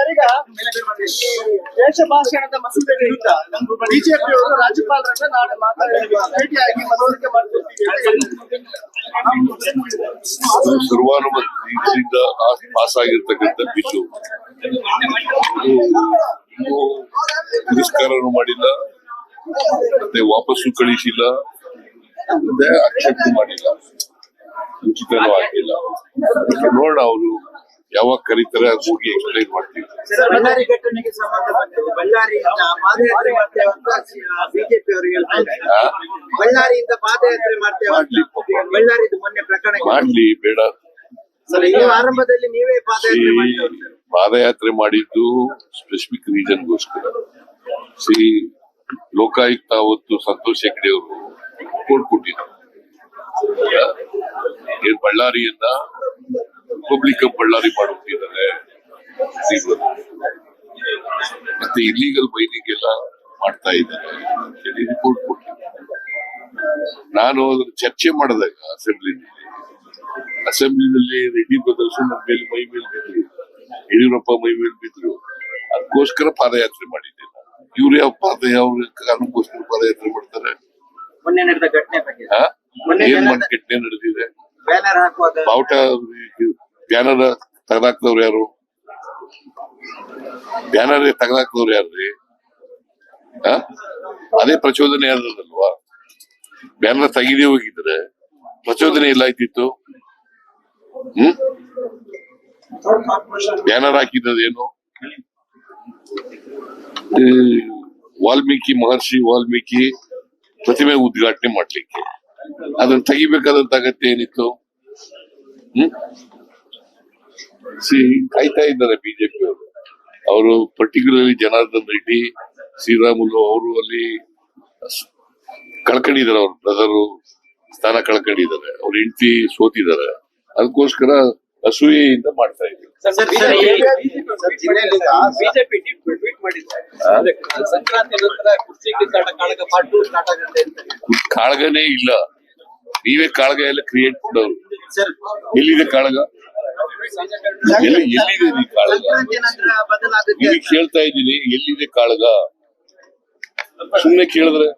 Sir ಈಗ ದೇಶ ಭಾಷಣದ ಮಸೂದೆ ವಿರುದ್ಧ ಬಿಜೆಪಿಯವರು ರಾಜ್ಯಪಾಲರನ್ನ ನಾಳೆ ಮಾತಾಡಿ ಭೇಟಿಯಾಗಿ ಮನವರಿಕೆ ಮಾಡ್ತಿರ್ತೀವಿ ಅದು ಸರ್ವಾನುಮತದಿಂದ ಪಾಸ್ ಆಗಿರ್ತಕ್ಕಂಥ ಬಿಲ್ಲು. ತಿರಸ್ಕಾರನು ಮಾಡಿಲ್ಲ. ಮತ್ತೆ ವಾಪಸ್ಸು ಕಳಿಸಿಲ್ಲ. ಮತ್ತೆ ಆಕ್ಷೇಪ ಮಾಡಿಲ್ಲ. ಉಚಿತನೂ ಆಗಿಲ್ಲ. ನೋಡೋಣ ಅವರು. ಯಾವಾಗ ಕರೀತಾರೆ ಅದು ಹೋಗಿ ಎಕ್ಸ್ಪ್ಲೈನ್ ಮಾಡ್ತೀವಿ ಬಳ್ಳಾರಿ ಘಟನೆಗೆ ಬಳ್ಳಾರಿಯಿಂದ ಪಾದಯಾತ್ರೆ ಮಾಡ್ತೇವೆ ಅಂತ ಬಿಜೆಪಿ ಅವರು ಹೇಳ್ತಾ ಇದ್ದಾರೆ ಆ? ಬಳ್ಳಾರಿಯಿಂದ ಪಾದಯಾತ್ರೆ ಮಾಡ್ತೇವೆ ಮಾಡ್ಲಿ. ಅಂತ ಮೊನ್ನೆ ಪ್ರಕರಣ ಮಾಡ್ಲಿ ಬೇಡ ಆರಂಭದಲ್ಲಿ ನೀವೇ ಪಾದಯಾತ್ರೆ. ಪಾದಯಾತ್ರೆ ಮಾಡಿದ್ದು ಸ್ಪೆಸಿಫಿಕ್ ರೀಸನ್ಗೋಸ್ಕರ ಶ್ರೀ ಲೋಕಾಯುಕ್ತ ಅವತ್ತು ಸಂತೋಷ್ ಹೆಗ್ಡೆ ಅವರು ಕೋರ್ಟ್ ಕೊಟ್ಟಿದ್ರು ಬಳ್ಳಾರಿಯನ್ನ ರಿಪಬ್ಲಿಕ್ ಆಫ್ ಬಳ್ಳಾರಿ ಮಾಡುತ್ತಿದ್ದಾರೆ. ಮತ್ತೆ ಇಲ್ಲಿಗಲ್ ಮೈನಿಂಗ್ ಎಲ್ಲ ಮಾಡ್ತಾ ಇದ್ದಾರೆ ಅಂತೇಳಿ ರಿಪೋರ್ಟ್ ಕೊಟ್ಟಿದ್ದೆ ನಾನು ಅದ್ರ ಚರ್ಚೆ ಮಾಡಿದಾಗ ಅಸೆಂಬ್ಲಿನಲ್ಲಿ ಅಸೆಂಬ್ಲಿನಲ್ಲಿ ರೆಡ್ಡಿ ಬ್ರದರ್ಸ್ ನನ್ನ ಮೇಲೆ ಮೈ ಮೇಲೆ ಬಿದ್ರು ಯಡಿಯೂರಪ್ಪ ಮೈ ಮೇಲೆ ಬಿದ್ರು ಅದಕ್ಕೋಸ್ಕರ ಪಾದಯಾತ್ರೆ ಮಾಡಿದ್ದೆ. ಇವ್ರು ಯಾವ ಪಾದ ಯಾವ ಕಾರಣಕ್ಕೋಸ್ಕರ ಪಾದಯಾತ್ರೆ ಮಾಡ್ತಾರೆ? ಮೊನ್ನೆ ನಡೆದ ಘಟನೆ ಬಗ್ಗೆ. ಏನ್ ಕೆಟ್ಟನೆ ನಡೆದಿದೆ? ಬಾವುಟ ಬ್ಯಾನರ್ ತೆಗೆದಾಕ್ದವ್ರು ಯಾರು? ಬ್ಯಾನರ್ ತೆಗೆದಾಕ್ದವ್ರು ಯಾರ್ರಿ? ಅದೇ ಪ್ರಚೋದನೆ ಯಾರದಲ್ವಾ ಬ್ಯಾನರ್ ತೆಗಿದೇ ಹೋಗಿದ್ರೆ ಪ್ರಚೋದನೆ ಇಲ್ಲ ಆಯ್ತಿತ್ತು? ಹ್ಮ್? ಬ್ಯಾನರ್ ಹಾಕಿದ್ದೇನು ವಾಲ್ಮೀಕಿ ಮಹರ್ಷಿ ವಾಲ್ಮೀಕಿ ಪ್ರತಿಮೆ ಉದ್ಘಾಟನೆ ಮಾಡ್ಲಿಕ್ಕೆ. ಅದನ್ನ ತೆಗಿಬೇಕಾದಂತ ಅಗತ್ಯ ಏನಿತ್ತು? ಹ್ಮ್? ಸಿ ಕಾಯ್ತಾ ಇದ್ದಾರೆ ಬಿಜೆಪಿ ಅವರು ಅವರು ಪರ್ಟಿಕ್ಯುಲರ್ಲಿ ಜನಾರ್ದನ್ ರೆಡ್ಡಿ ಶ್ರೀರಾಮುಲು ಅವರು ಅಲ್ಲಿ ಕಳ್ಕೊಂಡಿದ್ದಾರೆ ಅವ್ರ ಬ್ರದರು ಸ್ಥಾನ ಕಳ್ಕೊಂಡಿದ್ದಾರೆ ಅವ್ರ ಹೆಂಡತಿ ಸೋತಿದ್ದಾರೆ ಅದಕ್ಕೋಸ್ಕರ ಅಸೂಯೆಯಿಂದ ಮಾಡ್ತಾ ಅಂತ ಕಾಳಗನೇ ಇಲ್ಲ ನೀವೇ ಕಾಳಗ ಎಲ್ಲ ಕ್ರಿಯೇಟ್ ಮಾಡೋರು ಸರ್ ಎಲ್ಲಿದೆ ಕಾಳಗ ಎಲ್ಲಿದೆ ನೀ ಕಾಳಗ? ನಿಮಗೆ ಕೇಳ್ತಾ ಇದ್ದೀನಿ ಎಲ್ಲಿದೆ ಕಾಳಗ? ಸುಮ್ನೆ ಕೇಳಿದ್ರೆ?